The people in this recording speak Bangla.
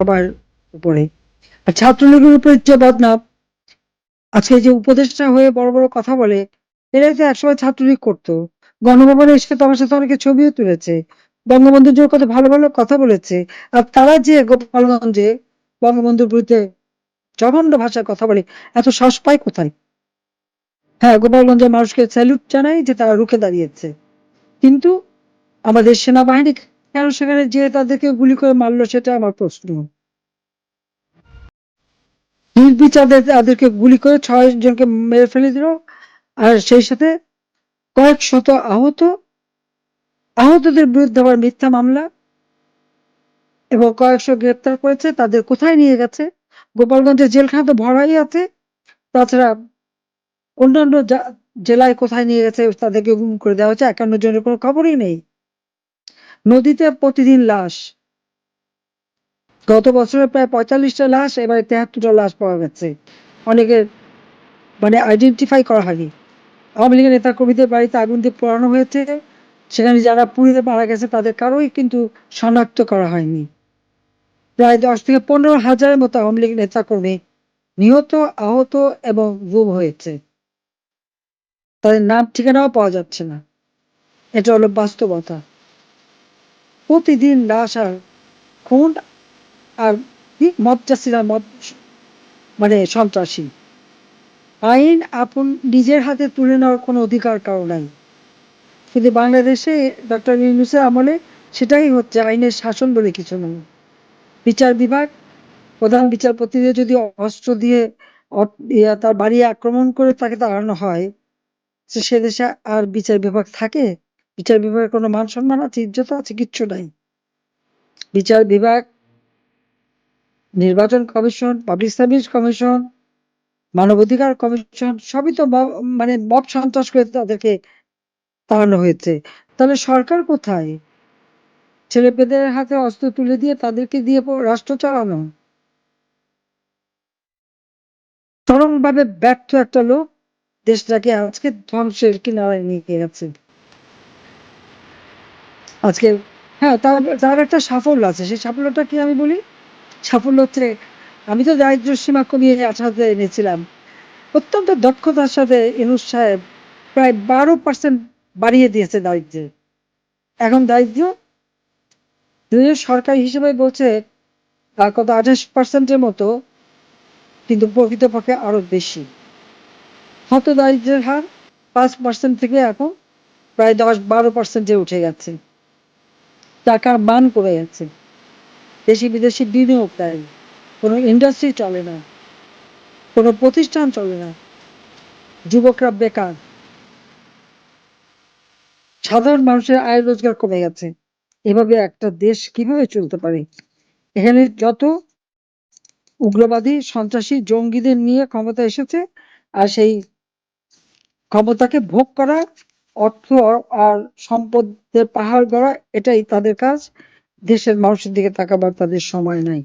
সবার উপরে। আর ছাত্রলীগের উপরে যে বদনাম, আজকে যে উপদেষ্টা হয়ে বড় বড় কথা বলে, এরাই তো একসময় ছাত্রলীগ করতো। গণভবনে এসে তো আমার সাথে অনেকে ছবিও তুলেছে বঙ্গবন্ধুর জন্য কত ভালো ভালো কথা বলেছে, আর তারা যে গোপালগঞ্জে বঙ্গবন্ধুর বিরুদ্ধে জঘন্য ভাষায় কথা বলে, এত সাহস পায় কোথায়? হ্যাঁ গোপালগঞ্জের মানুষকে স্যালুট জানাই যে তারা রুখে দাঁড়িয়েছে। কিন্তু আমাদের সেনাবাহিনী কেন সেখানে যে তাদেরকে গুলি করে মারলো সেটা আমার প্রশ্ন। নির্বিচারে তাদেরকে গুলি করে ছয় জনকে মেরে ফেলে দিল, আর সেই সাথে কয়েক শত আহত, আহতদের বিরুদ্ধে আবার মিথ্যা মামলা, এবং কয়েকশো গ্রেপ্তার করেছে, তাদের কোথায় নিয়ে গেছে? গোপালগঞ্জের জেলখানা তো ভরাই আছে, তাছাড়া অন্যান্য জেলায় কোথায় নিয়ে গেছে তাদেরকে গুম করে দেওয়া হয়েছে, একান্ন জনের কোনো খবরই নেই। নদীতে প্রতিদিন লাশ। গত বছরে প্রায় পঁয়তাল্লিশটা লাশ, এবারে তেহাত্তরটা লাশ পাওয়া গেছে। অনেকের মানে আইডেন্টিফাই করা হয়নি। আওয়ামী লীগের নেতা কর্মীদের বাড়িতে আগুন দিয়ে পোড়ানো হয়েছে। সেখানে যারা পুড়িতে মারা গেছে, তাদের কারোই কিন্তু শনাক্ত করা হয়নি। প্রায় দশ থেকে পনেরো হাজারের মতো আওয়ামী লীগের নেতা কর্মী নিহত, আহত এবং গুম হয়েছে। তাদের নাম, ঠিকানাও পাওয়া যাচ্ছে না। এটা হলো বাস্তবতা। প্রতিদিন লাশ আর খুন আর কি? মদ চাষিরা মদ মানে সন্ত্রাসী। আইন আপন নিজের হাতে তুলে নেওয়ার কোনো অধিকার কারও নাই। কিন্তু বাংলাদেশে ডক্টর ইউনুসের আমলে সেটাই হচ্ছে আইনের শাসন বলে কিছু নয় বিচার বিভাগ, প্রধান বিচারপতিদের যদি অস্ত্র দিয়ে তার বাড়ি আক্রমণ করে তাকে তাড়ানো হয় সে দেশে আর বিচার বিভাগ থাকে? বিচার বিভাগের কোনো মান সম্মান আছে, ইজ্জত আছে, কিচ্ছু নাই। বিচার বিভাগ, নির্বাচন কমিশন, পাবলিক সার্ভিস কমিশন, মানবাধিকার কমিশন, সবই তো মানে মব সন্ত্রাস করে তাদেরকে তাড়ানো হয়েছে। তাহলে সরকার কোথায়? ছেলে পেদের হাতে অস্ত্র তুলে দিয়ে তাদেরকে দিয়ে রাষ্ট্র চালানো? চরমভাবে ব্যর্থ একটা লোক দেশটাকে আজকে ধ্বংসের কিনারায় নিয়ে গেছে। আজকে হ্যাঁ তার তার একটা সাফল্য আছে। সেই সাফল্যটা কি আমি বলি? সাফল্য হচ্ছে, আমি তো দারিদ্র সীমা কমিয়ে আসাতে এনেছিলাম। অত্যন্ত দক্ষতার সাথে ইনুস সাহেব প্রায় বারো পার্সেন্ট বাড়িয়ে দিয়েছে দারিদ্র্য। এখন দারিদ্র্য যদিও সরকার হিসেবে বলছে কত আঠাশ পার্সেন্টের মতো, কিন্তু প্রকৃতপক্ষে আরও বেশি। হত দারিদ্র্যের হার পাঁচ পার্সেন্ট থেকে এখন প্রায় দশ বারো পার্সেন্টে উঠে গেছে। টাকার মান কমে গেছে দেশি বিদেশি বিনিয়োগ দেয়। কোনো ইন্ডাস্ট্রি চলে না। কোনো প্রতিষ্ঠান চলে না। যুবকরা বেকার। সাধারণ মানুষের আয় রোজগার কমে গেছে। এভাবে একটা দেশ কীভাবে চলতে পারে? এখানে যত উগ্রবাদী, সন্ত্রাসী, জঙ্গিদের নিয়ে ক্ষমতা এসেছে, আর সেই ক্ষমতাকে ভোগ করা অর্থ আর সম্পদের পাহাড় গড়া, এটাই তাদের কাজ। দেশের মানুষের দিকে তাকাবার তাদের সময় নাই।